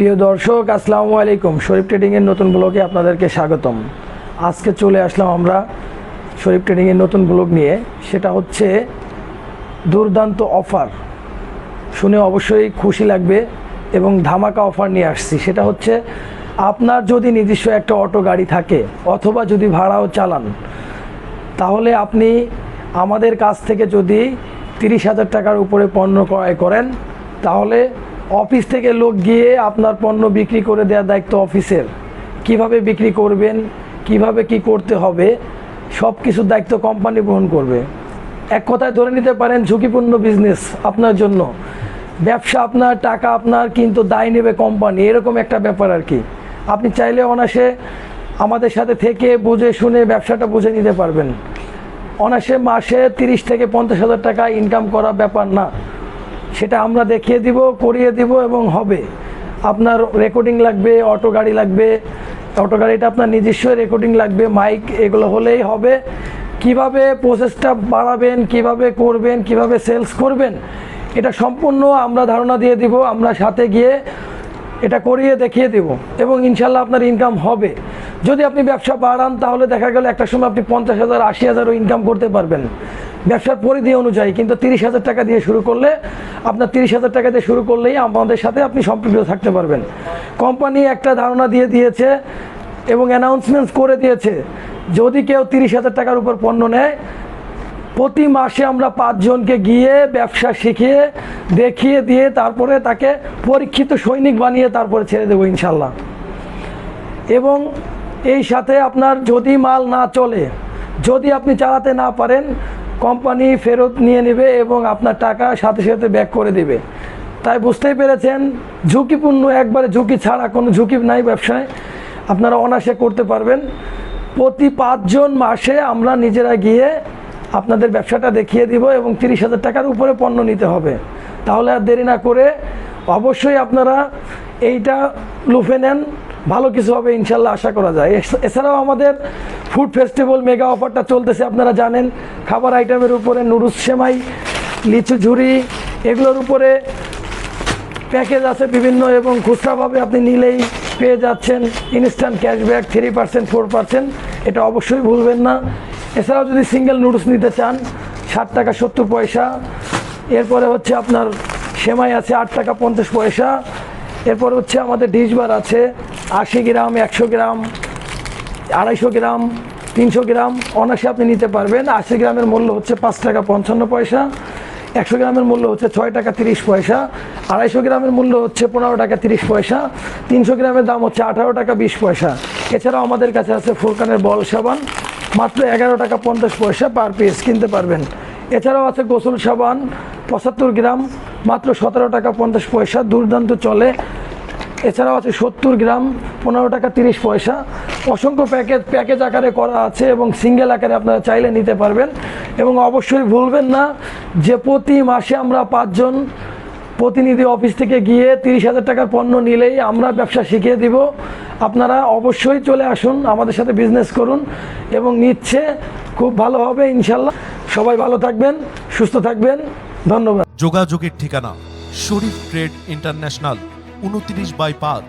প্রিয় দর্শক, আসসালামু আলাইকুম। শরীফ ট্রেডিংয়ের নতুন ব্লগে আপনাদেরকে স্বাগতম। আজকে চলে আসলাম আমরা শরীফ ট্রেডিংয়ের নতুন ব্লগ নিয়ে। সেটা হচ্ছে দুর্দান্ত অফার শুনে অবশ্যই খুশি লাগবে এবং ধামাকা অফার নিয়ে আসছি। সেটা হচ্ছে, আপনার যদি নিজস্ব একটা অটো গাড়ি থাকে অথবা যদি ভাড়াও চালান, তাহলে আপনি আমাদের কাছ থেকে যদি তিরিশ হাজার টাকার উপরে পণ্য ক্রয় করেন, তাহলে অফিস থেকে লোক গিয়ে আপনার পণ্য বিক্রি করে দেওয়ার দায়িত্ব অফিসের। কীভাবে বিক্রি করবেন, কীভাবে কি করতে হবে সব কিছুর দায়িত্ব কোম্পানি গ্রহণ করবে। এক কথায় ধরে নিতে পারেন, ঝুঁকিপূর্ণ বিজনেস আপনার জন্য। ব্যবসা আপনার, টাকা আপনার, কিন্তু দায় নেবে কোম্পানি এরকম একটা ব্যাপার আর কি। আপনি চাইলে অনাসে আমাদের সাথে থেকে বুঝে শুনে ব্যবসাটা বুঝে নিতে পারবেন। অনাসে মাসে তিরিশ থেকে পঞ্চাশ হাজার টাকা ইনকাম করা ব্যাপার না। সেটা আমরা দেখিয়ে দিব, করিয়ে দিব এবং হবে। আপনার রেকর্ডিং লাগবে অটো গাড়ি লাগবে। অটো গাড়িটা আপনার নিজস্ব রেকর্ডিং লাগবে মাইক এগুলো হলেই হবে। কীভাবে প্রসেসটা বাড়াবেন, কীভাবে করবেন, কীভাবে সেলস করবেন, এটা সম্পূর্ণ আমরা ধারণা দিয়ে দিব, আমরা সাথে গিয়ে এটা করিয়ে দেখিয়ে দেব এবং ইনশাল্লাহ আপনার ইনকাম হবে। যদি আপনি ব্যবসা বাড়ান তাহলে দেখা গেল একটা সময় আপনি পঞ্চাশ হাজার, আশি হাজারও ইনকাম করতে পারবেন। ব্যবসার পরিধি অনুযায়ী কিন্তু তিরিশ হাজার টাকা দিয়ে শুরু করলে আপনার তিরিশ হাজার টাকা দিয়ে শুরু করলেই আমাদের সাথে আপনি সম্পৃক্ত থাকতে পারবেন। কোম্পানি একটা ধারণা দিয়ে দিয়েছে এবং অ্যানাউন্সমেন্টস করে দিয়েছে, যদি কেউ তিরিশ হাজার টাকার উপর পণ্য নেয়, প্রতি মাসে আমরা পাঁচজনকে গিয়ে ব্যবসা শিখিয়ে, দেখিয়ে দিয়ে তারপরে তাকে পরীক্ষিত সৈনিক বানিয়ে তারপরে ছেড়ে দেবো ইনশাল্লাহ এবং এই সাথে আপনার যদি মাল না চলে, যদি আপনি চালাতে না পারেন কোম্পানি ফেরত নিয়ে নেবে এবং আপনার টাকা সাথে সাথে ব্যাক করে দেবে। তাই বুঝতেই পেরেছেন, ঝুঁকিপূর্ণ, একবারে ঝুঁকি ছাড়া কোনো ঝুঁকি নাই ব্যবসায়। আপনারা অনায়াসে করতে পারবেন। প্রতি পাঁচজন মাসে আমরা নিজেরা গিয়ে আপনাদের ব্যবসাটা দেখিয়ে দিব এবং তিরিশ হাজার টাকার উপরে পণ্য নিতে হবে। তাহলে আর দেরি না করে অবশ্যই আপনারা এইটা লুফে নেন। ভালো কিছু হবে ইনশাল্লাহ, আশা করা যায়। এছ- এছাড়াও আমাদের ফুড ফেস্টিভ্যাল মেগা অফারটা চলতেছে, আপনারা জানেন। খাবার আইটেমের উপরে নুডলস, সেমাই, লিচু ঝুড়ি এগুলোর উপরে প্যাকেজ আছে বিভিন্ন এবং খুচরাভাবে আপনি নিলেই পেয়ে যাচ্ছেন instant cashback three percent four percent এটা অবশ্যই ভুলবেন না। এছাড়াও যদি সিঙ্গেল নুডলস নিতে চান, ষাট টাকা সত্তর পয়সা। এরপরে হচ্ছে আপনার সেমাই আছে আট টাকা পঞ্চাশ পয়সা। এরপর হচ্ছে আমাদের ডিশবার আছে আশি গ্রাম, একশো গ্রাম। আড়াইশো গ্রাম, তিনশো গ্রাম, অনায়াসে আপনি নিতে পারবেন। আশি গ্রামের মূল্য হচ্ছে পাঁচ টাকা পঞ্চান্ন পয়সা, একশো গ্রামের মূল্য হচ্ছে ছয় টাকা তিরিশ পয়সা, আড়াইশো গ্রামের মূল্য হচ্ছে পনেরো টাকা তিরিশ পয়সা, তিনশো গ্রামের দাম হচ্ছে আঠারো টাকা বিশ পয়সা। এছাড়াও আমাদের কাছে আছে ফুরকানের বল সাবান, মাত্র এগারো টাকা পঞ্চাশ পয়সা পার পিস কিনতে পারবেন। এছাড়াও আছে গোসল সাবান, পঁচাত্তর গ্রাম, মাত্র সতেরো টাকা পঞ্চাশ পয়সা, দুর্দান্ত চলে। এছাড়াও আছে সত্তর গ্রাম পনেরো টাকা তিরিশ পয়সা। অসংখ্য প্যাকেজ প্যাকেজ আকারে করা আছে এবং সিঙ্গেল আকারে আপনারা চাইলে নিতে পারবেন। এবং অবশ্যই ভুলবেন না যে প্রতি মাসে আমরা পাঁচজন প্রতিনিধি অফিস থেকে গিয়ে তিরিশ হাজার টাকার পণ্য নিলেই আমরা ব্যবসা শিখিয়ে দিব। আপনারা অবশ্যই চলে আসুন, আমাদের সাথে বিজনেস করুন এবং নিচ্ছে, খুব ভালো হবে ইনশাল্লাহ। সবাই ভালো থাকবেন, সুস্থ থাকবেন, ধন্যবাদ। যোগাযোগের ঠিকানা, শরীফ ট্রেড ইন্টারন্যাশনাল, উনত্রিশ বাই পাঁচ।